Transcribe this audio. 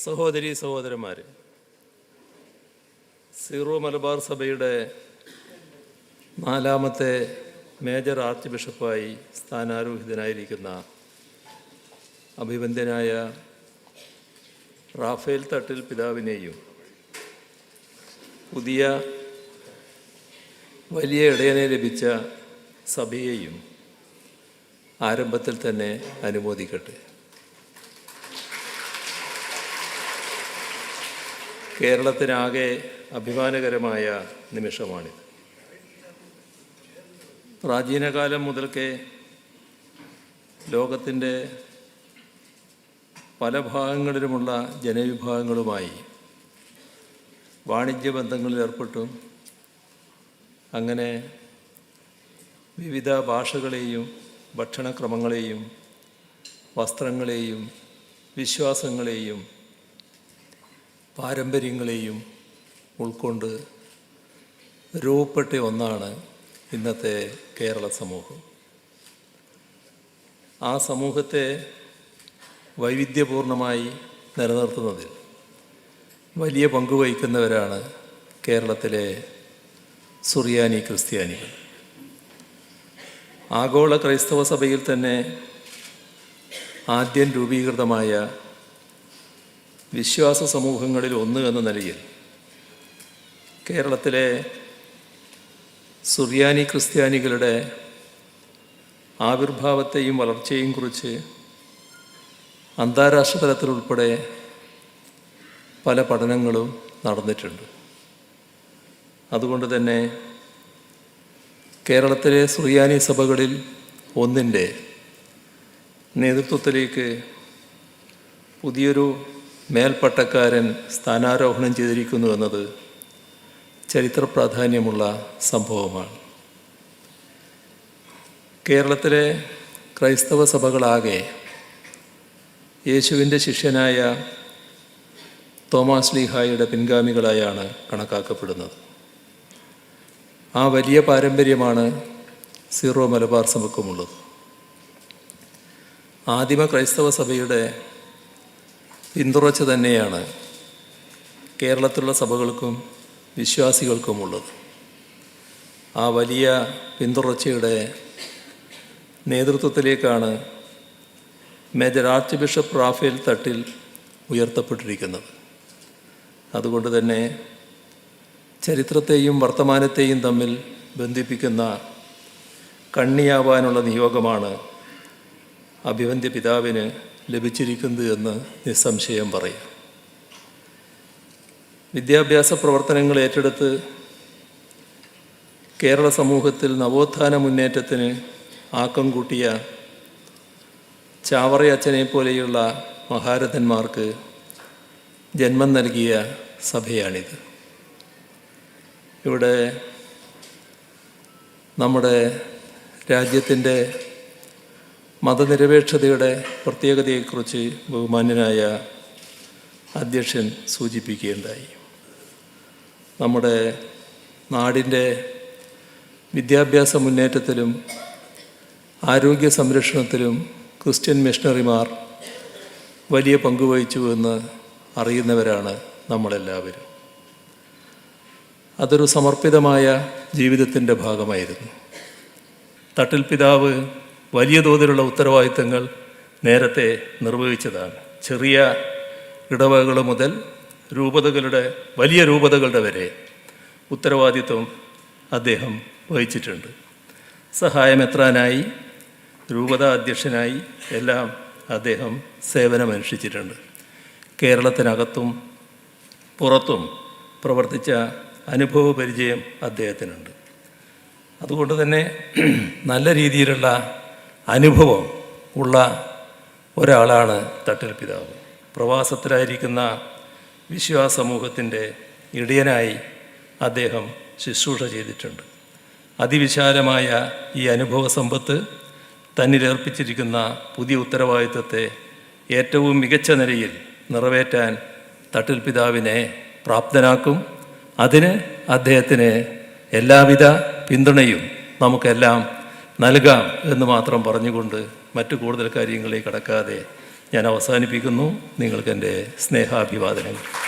സഹോദരി സഹോദരന്മാർ സീറോ മലബാർ സഭയുടെ നാലാമത്തെ മേജർ ആർച്ച് ബിഷപ്പായി സ്ഥാനാരോഹിതനായിരിക്കുന്ന അഭിവന്ദ്യനായ റാഫേൽ തട്ടിൽ പിതാവിനെയും പുതിയ വലിയ ഇടയനെ ലഭിച്ച സഭയെയും ആരംഭത്തിൽ തന്നെ അനുമോദിക്കട്ടെ. കേരളത്തിനാകെ അഭിമാനകരമായ നിമിഷമാണിത്. പ്രാചീനകാലം മുതൽക്കേ ലോകത്തിന്റെ പല ഭാഗങ്ങളിലുമുള്ള ജനവിഭാഗങ്ങളുമായി വാണിജ്യ ബന്ധങ്ങളിൽ ഏർപ്പെട്ടും. അങ്ങനെ വിവിധ ഭാഷകളെയും ഭക്ഷണക്രമങ്ങളെയും വസ്ത്രങ്ങളെയും വിശ്വാസങ്ങളെയും പാരമ്പര്യങ്ങളെയും ഉൾക്കൊണ്ട് രൂപപ്പെട്ട ഒന്നാണ് ഇന്നത്തെ കേരള സമൂഹം. ആ സമൂഹത്തെ വൈവിധ്യപൂർണമായി നിലനിർത്തുന്നതിൽ വലിയ പങ്ക് വഹിക്കുന്നവരാണ് കേരളത്തിലെ സുറിയാനി ക്രിസ്ത്യാനികൾ. ആഗോള ക്രൈസ്തവ സഭയിൽ തന്നെ ആദ്യം രൂപീകൃതമായ വിശ്വാസ സമൂഹങ്ങളിൽ ഒന്ന് എന്ന നിലയിൽ കേരളത്തിലെ സുറിയാനി ക്രിസ്ത്യാനികളുടെ ആവിർഭാവത്തെയും വളർച്ചയെയും കുറിച്ച് അന്താരാഷ്ട്ര തലത്തിലുൾപ്പെടെ പല പഠനങ്ങളും നടന്നിട്ടുണ്ട്. അതുകൊണ്ട് തന്നെ കേരളത്തിലെ സുറിയാനി സഭകളിൽ ഒന്നിന്റെ നേതൃത്വത്തിലേക്ക് പുതിയൊരു മേൽപ്പട്ടക്കാരൻ സ്ഥാനാരോഹണം ചെയ്തിരിക്കുന്നു എന്നത് ചരിത്ര പ്രാധാന്യമുള്ള സംഭവമാണ്. കേരളത്തിലെ ക്രൈസ്തവ സഭകളാകെ യേശുവിന്റെ ശിഷ്യനായ തോമാസ് ലീഹായുടെ പിൻഗാമികളായാണ് കണക്കാക്കപ്പെടുന്നത്. ആ വലിയ പാരമ്പര്യമാണ് സീറോ മലബാർ സഭക്കുമുള്ളത് ആദിമ ക്രൈസ്തവ സഭയുടെ പിന്തുടർച്ച തന്നെയാണ് കേരളത്തിലുള്ള സഭകൾക്കും വിശ്വാസികൾക്കുമുള്ളത്. ആ വലിയ പിന്തുടർച്ചയുടെ നേതൃത്വത്തിലേക്കാണ് major archbishop Rafale Thattil ഉയർത്തപ്പെട്ടിരിക്കുന്നത്. അതുകൊണ്ട് തന്നെ ചരിത്രത്തെയും വർത്തമാനത്തെയും തമ്മിൽ ബന്ധിപ്പിക്കുന്ന കണ്ണിയാവാനുള്ള നിയോഗമാണ് അഭിവന്ധ്യ പിതാവിന് ലഭിച്ചിരിക്കുന്നത് എന്ന് നിസ്സംശയം പറയാം. വിദ്യാഭ്യാസ പ്രവർത്തനങ്ങൾ ഏറ്റെടുത്ത് കേരള സമൂഹത്തിൽ നവോത്ഥാന മുന്നേറ്റത്തിന് ആക്കം കൂട്ടിയ ചാവറയച്ചനെ പോലെയുള്ള മഹാരഥന്മാർക്ക് ജന്മം നൽകിയ സഭയാണിത്. ഇവിടെ നമ്മുടെ രാജ്യത്തിന്റെ മതനിരപേക്ഷതയുടെ പ്രത്യേകതയെക്കുറിച്ച് ബഹുമാന്യനായ അധ്യക്ഷൻ സൂചിപ്പിക്കുകയുണ്ടായി. നമ്മുടെ നാടിന്റെ വിദ്യാഭ്യാസ മുന്നേറ്റത്തിലും ആരോഗ്യ സംരക്ഷണത്തിലും ക്രിസ്ത്യൻ മിഷണറിമാർ വലിയ പങ്കുവഹിച്ചു എന്ന് അറിയുന്നവരാണ് നമ്മളെല്ലാവരും. അതൊരു സമർപ്പിതമായ ജീവിതത്തിന്റെ ഭാഗമായിരുന്നു. തട്ടിൽ പിതാവ് വലിയ തോതിലുള്ള ഉത്തരവാദിത്തങ്ങൾ നേരത്തെ നിർവഹിച്ചതാണ്. ചെറിയ ഇടവകകൾ മുതൽ രൂപതകളുടെ വലിയ രൂപതകളുടെ വരെ ഉത്തരവാദിത്വം അദ്ദേഹം വഹിച്ചിട്ടുണ്ട്. സഹായമെത്രാനായി രൂപത അധ്യക്ഷനായി എല്ലാം അദ്ദേഹം സേവനമനുഷ്ഠിച്ചിട്ടുണ്ട്. കേരളത്തിനകത്തും പുറത്തും പ്രവർത്തിച്ച അനുഭവ പരിചയം അദ്ദേഹത്തിനുണ്ട്. അതുകൊണ്ട് തന്നെ നല്ല രീതിയിലുള്ള അനുഭവം ഉള്ള ഒരാളാണ് തട്ടിൽ പിതാവ്. പ്രവാസത്തിലായിരിക്കുന്ന വിശ്വാസ സമൂഹത്തിന്റെ ഇടയനായി അദ്ദേഹം ശുശ്രൂഷ ചെയ്തിട്ടുണ്ട്. അതിവിശാലമായ ഈ അനുഭവ സമ്പത്ത് തന്നിലേർപ്പിച്ചിരിക്കുന്ന പുതിയ ഉത്തരവാദിത്വത്തെ ഏറ്റവും മികച്ച നിലയിൽ നിറവേറ്റാൻ തട്ടിൽ പിതാവിനെ പ്രാപ്തനാക്കും. അതിന് അദ്ദേഹത്തിന് എല്ലാവിധ പിന്തുണയും നമുക്കെല്ലാം നൽകാം എന്ന് മാത്രം പറഞ്ഞുകൊണ്ട് മറ്റു കൂടുതൽ കാര്യങ്ങളെ കടക്കാതെ ഞാൻ അവസാനിപ്പിക്കുന്നു. നിങ്ങൾക്ക് എന്റെ സ്നേഹാഭിവാദനങ്ങൾ.